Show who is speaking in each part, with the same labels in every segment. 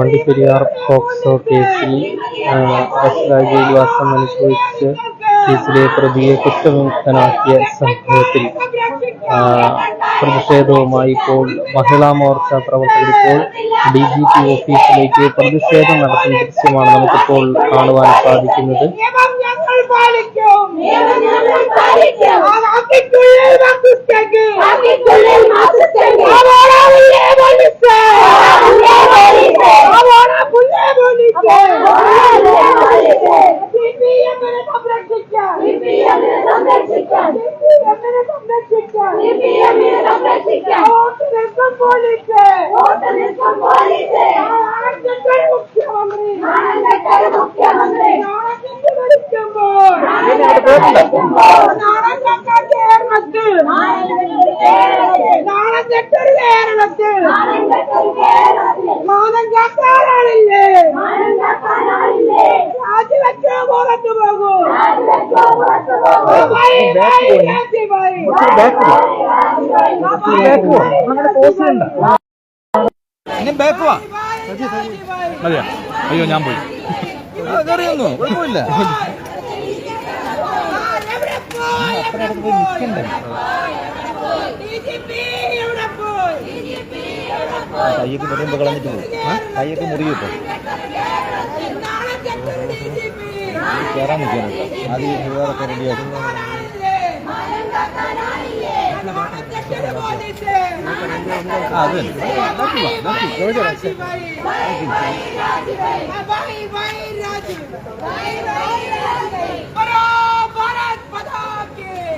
Speaker 1: Vandiperiyar POCSO കേസിൽ ജയിൽവാസം അനുഭവിച്ച് കേസിലെ പ്രതിയെ കുറ്റവിമുക്തനാക്കിയ സംഭവത്തിൽ പ്രതിഷേധവുമായി ഇപ്പോൾ മഹിളാ മോർച്ച പ്രവർത്തകർ ഇപ്പോൾ ഡി ജി പി ഓഫീസിലേക്ക് പ്രതിഷേധം നടത്തുന്ന ദൃശ്യമാണ് നമുക്കിപ്പോൾ കാണുവാൻ സാധിക്കുന്നത്.
Speaker 2: പാലിക്കും കേരളത്തിൽ മാനം കാക്കാനാളില്ലേ രാജിവെച്ചോ പുറത്തു പോകൂ.
Speaker 3: ഇനി ബാക്ക് വാ
Speaker 2: ബൈ.
Speaker 3: അയ്യോ ഞാൻ പോയി കയറിയൊന്നു കുഴപ്പമില്ല
Speaker 2: DGP എവിടെ പോയി?
Speaker 3: കയ്യൊക്കെ പറയുമ്പോ കളഞ്ഞിട്ട് പോകും കയ്യൊക്കെ മുറിയും ഇപ്പൊ
Speaker 2: നാളെ ഞെട്ടൊരു DGP.
Speaker 3: കയറാൻ നിൽക്കണം റെഡിയാക്കും
Speaker 2: നാളെ ഞെട്ടൊരു പോലീസ്.
Speaker 3: ആ അത് തന്നെ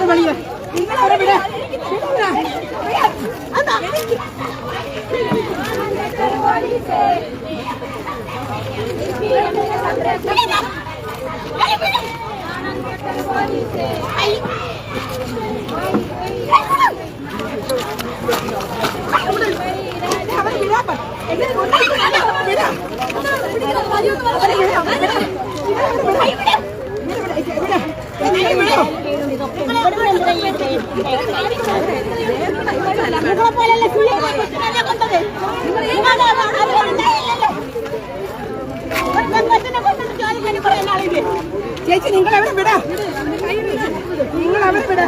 Speaker 2: அது வழியா. அந்த. ചേച്ചി നിങ്ങൾ എവിടെ വിടാ. നിങ്ങൾ എവിടെ വിടാ.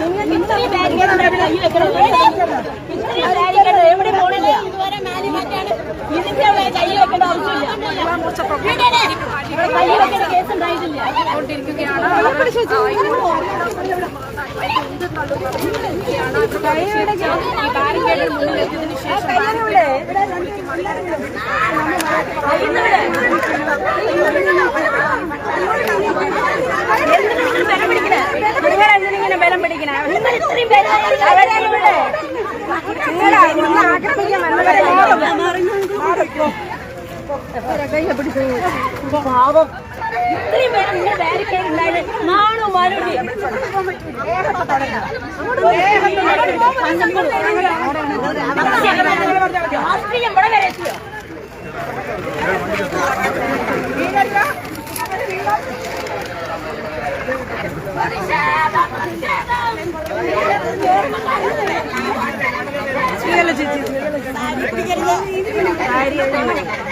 Speaker 4: പാവം ഇത്രയും പേര് നിങ്ങൾ ബാരിക്കേഡ് ഉണ്ടായത് നാണോ മരുടി രാഷ്ട്രീയം ഇവിടെ വരെ എത്തിയോ?
Speaker 2: അവർക്ക്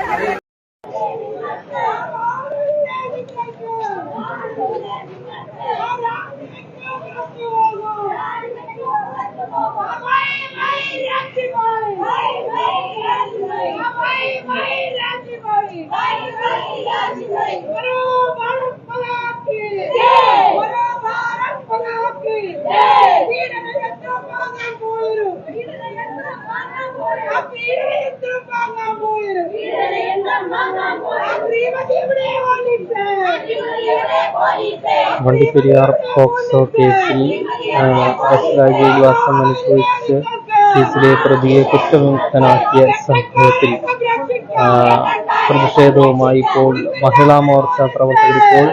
Speaker 1: വണ്ടിപ്പെരിയാർ പോക്സോ കേസിൽ എസ് രാജീവാസം അനുഭവിച്ച് കേസിലെ പ്രതിയെ കുറ്റവിമുക്തനാക്കിയ സംഭവത്തിൽ പ്രതിഷേധവുമായി ഇപ്പോൾ മഹിളാ മോർച്ച പ്രവർത്തകർ ഇപ്പോൾ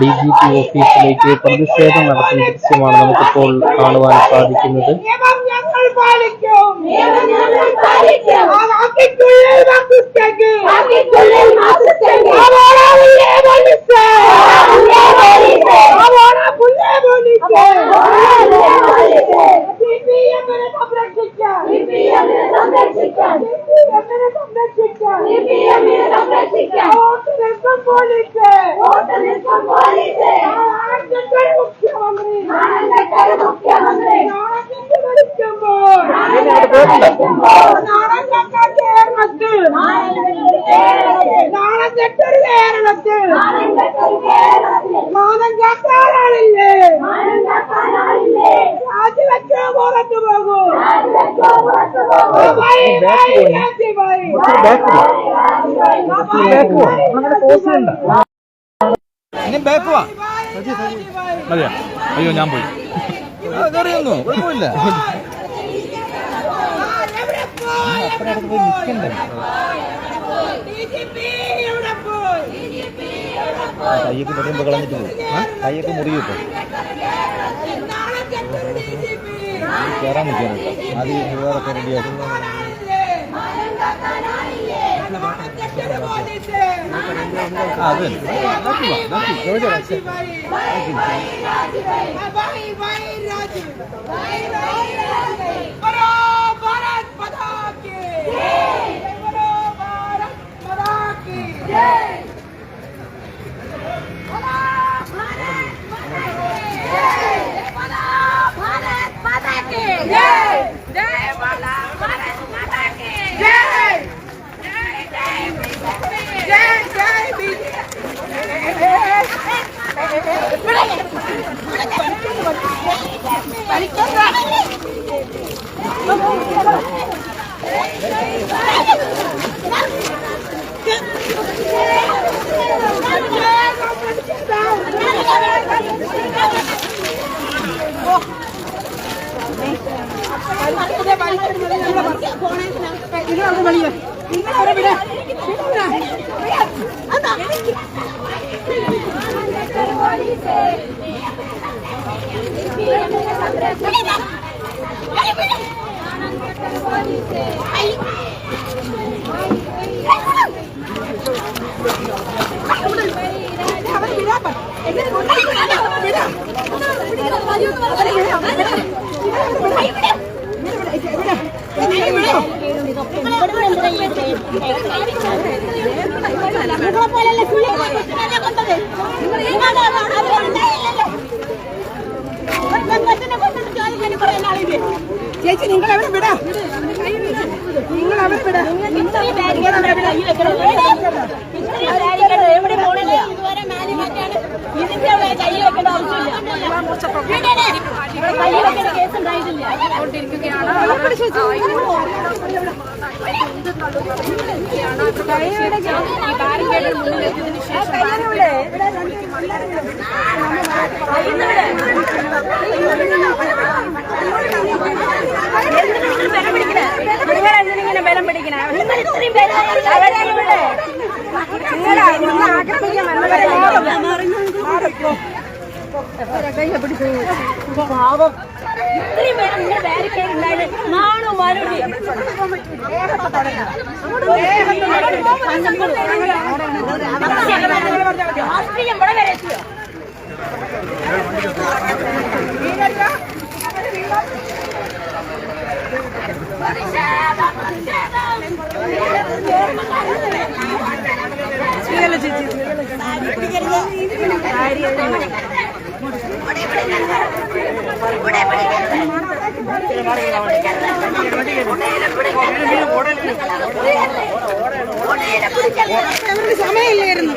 Speaker 1: ഡി ജി പി ഓഫീസിലേക്ക് പ്രതിഷേധം നടത്തുന്ന ദൃശ്യമാണ് നമുക്കിപ്പോൾ കാണുവാൻ സാധിക്കുന്നത്.
Speaker 2: പാലിക്കും.
Speaker 3: ഇനി ബാക്ക് വാ. മതിയോ അയ്യോ ഞാൻ പോയി അതറിയുന്നു കുഴപ്പമില്ല? അപ്പുറത്ത് പോയി നിൽക്കണ്ടേ? കയ്യൊക്കെ മുറിയുമ്പോൾ കളഞ്ഞിട്ട് പോകും കയ്യൊക്കെ മുറിയും ഇപ്പൊ
Speaker 2: നാളെ തെറ്റൊരു DGP.
Speaker 3: കയറാൻ നിൽക്കണം അത് ചുരിദാറൊക്കെ റെഡിയാക്കും അത് തന്നെ.
Speaker 2: Yeah! എങ്ങനെ ചേച്ചി നിങ്ങൾ എവിടെ വിടാ. നിങ്ങൾ അവിടെ വിടാ.
Speaker 4: എവിടെ கையை பிடிச்சு பாவம் ഇത്രയും പേര് നിങ്ങളുടെ ബാരിക്കേഡ് ഉണ്ടായത് നാണോ മാനോടി രാഷ്ട്രീയം ഇവിടെ വരെ എത്തിയോ?
Speaker 2: ചേച്ചി സമയമില്ലായിരുന്നു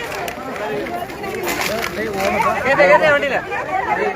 Speaker 2: വണ്ടിയില്ല